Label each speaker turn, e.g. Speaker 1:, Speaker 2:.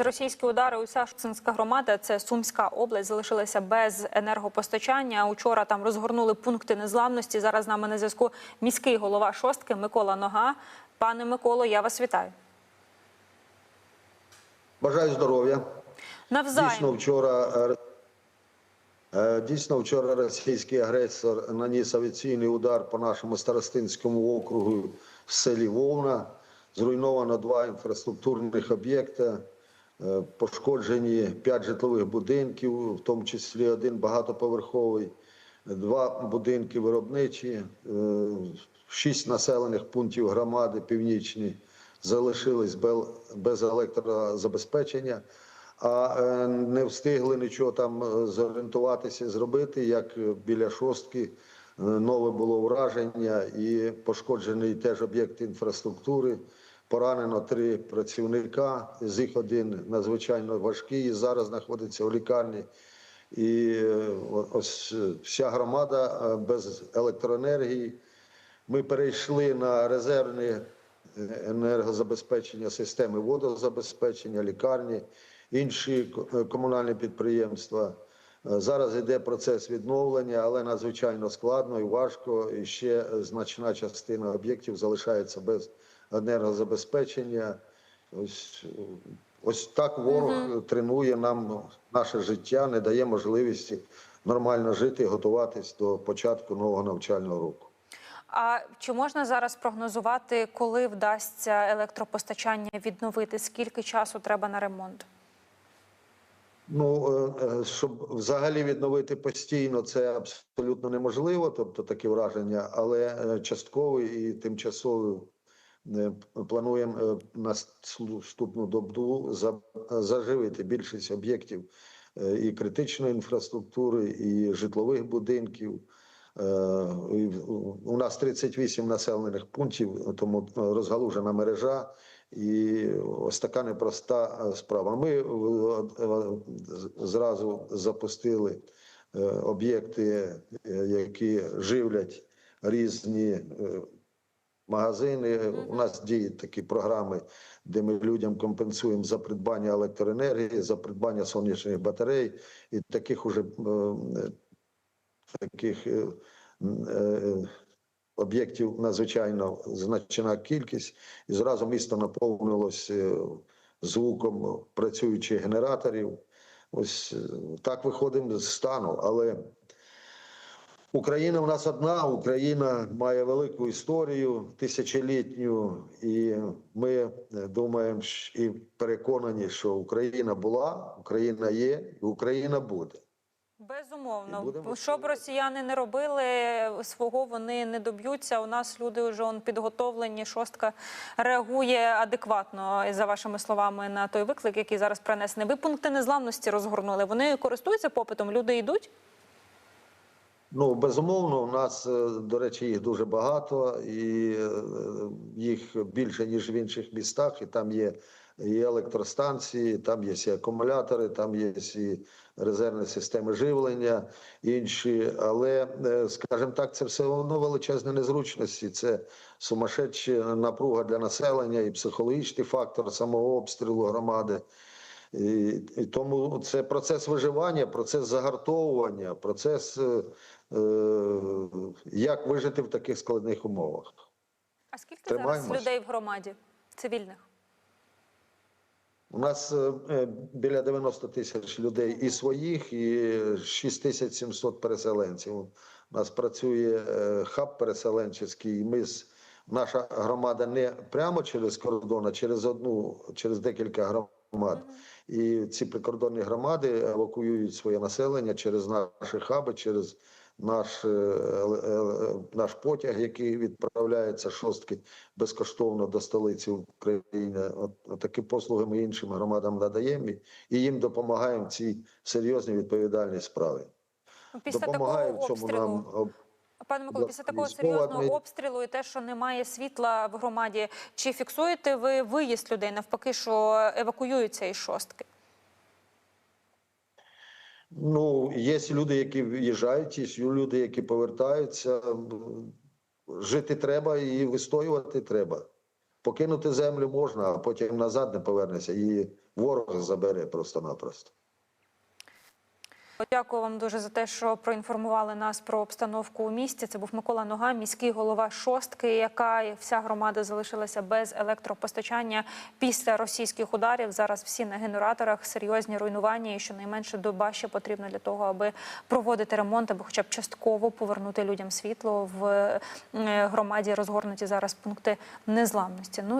Speaker 1: Російські удари уся Шуцинська громада, це Сумська область, залишилася без енергопостачання. Учора там розгорнули пункти незламності. Зараз з нами на зв'язку міський голова шостки Микола Нога. Пане Миколо, я вас вітаю.
Speaker 2: Бажаю здоров'я. Дійсно, вчора е, е, дійсно вчора російський агресор наніс авіаційний удар по нашому старостинському округу в селі Вовна. Зруйновано два інфраструктурних об'єкти, пошкоджені п'ять житлових будинків, в тому числі один багатоповерховий, два будинки виробничі, е, шість населених пунктів громади північні залишились без електрозабезпечення, а е, не встигли нічого там е, зорієнтуватися зробити, як е, біля шостки е, нове було враження і пошкоджений теж об'єкт інфраструктури. Поранено три працівника, з їх один надзвичайно важкий і зараз знаходиться у лікарні. І е, ось е, вся громада е, без електроенергії. Ми перейшли на резервне енергозабезпечення системи водозабезпечення, лікарні, інші комунальні підприємства. Зараз йде процес відновлення, але надзвичайно складно і важко. І ще значна частина об'єктів залишається без енергозабезпечення. Ось, ось так ворог тренує нам наше життя, не дає можливості нормально жити і готуватись до початку нового навчального року.
Speaker 1: А чи можна зараз прогнозувати, коли вдасться електропостачання відновити? Скільки часу треба на ремонт?
Speaker 2: Ну, е, е, щоб взагалі відновити постійно, це абсолютно неможливо, тобто таке враження, але е, частково і тимчасово плануємо е, на наступну добу заживити більшість об'єктів е, і критичної інфраструктури, і житлових будинків. Е, У нас 38 населених пунктів, тому розгалужена мережа. І ось така непроста е, справа. Ми е, е, зразу запустили е, об'єкти, е, які живлять різні е, магазини. У нас діють такі програми, де ми людям компенсуємо за придбання електроенергії, за придбання сонячних батарей, і таких уже е, таких е, е, об'єктів надзвичайно значна кількість, і зразу місто наповнилось звуком працюючих генераторів. Ось так виходимо з стану. Але Україна в нас одна, Україна має велику історію тисячолітню, і ми е, думаємо і переконані, що Україна була, Україна є, і Україна буде.
Speaker 1: Безумовно, що б росіяни не робили, свого вони не доб'ються. У нас люди вже он підготовлені. Шостка реагує адекватно за вашими словами на той виклик, який зараз принесений. Ви пункти незламності розгорнули. Вони користуються попитом. Люди йдуть.
Speaker 2: Ну, безумовно, у нас, е, до речі, їх дуже багато, і е, їх більше, ніж в інших містах. І там є і електростанції, там є і акумулятори, там є і резервні системи живлення, інші. Але, е, скажімо так, це все одно величезні незручності. Це сумасшедша напруга для населення і психологічний фактор самого обстрілу громади. Тому це процес виживання, процес загартовування, процес е, е, як вижити в таких складних умовах.
Speaker 1: А скільки зараз людей в громаді цивільних?
Speaker 2: У нас е, біля 90 тисяч людей і своїх, і 6700 переселенців. У нас працює хаб переселенчий. Ми з наша громада не прямо через кордон, а через одну, через декілька громад. І ці прикордонні громади евакуюють своє населення через наші хаби, через наш, е, е, е, наш потяг, який відправляється шостки безкоштовно до столиці України. От, от такі послуги ми іншим громадам надаємо і- їм допомагаємо в цій серйозній відповідальній справі.
Speaker 1: Після
Speaker 2: Допомагає в цьому
Speaker 1: обстрілу.
Speaker 2: нам
Speaker 1: Пане Миколо,
Speaker 2: Для
Speaker 1: після такого серйозного обстрілу і те, що немає світла в громаді, чи фіксуєте ви виїзд людей навпаки, що евакуюються із шостки?
Speaker 2: Ну, є люди, які в'їжджають, є люди, які повертаються. Жити треба і вистоювати треба. Покинути землю можна, а потім назад не повернешся. Її ворог забере просто-напросто.
Speaker 1: Дякую вам дуже за те, що проінформували нас про обстановку у місті. Це був Микола Нога, міський голова шостки, яка і вся громада залишилася без електропостачання після російських ударів. Зараз всі на генераторах серйозні руйнування, і щонайменше доба ще потрібна для того, аби проводити ремонт, або хоча б частково повернути людям світло в е, громаді. Розгорнуті зараз пункти незламності. Ну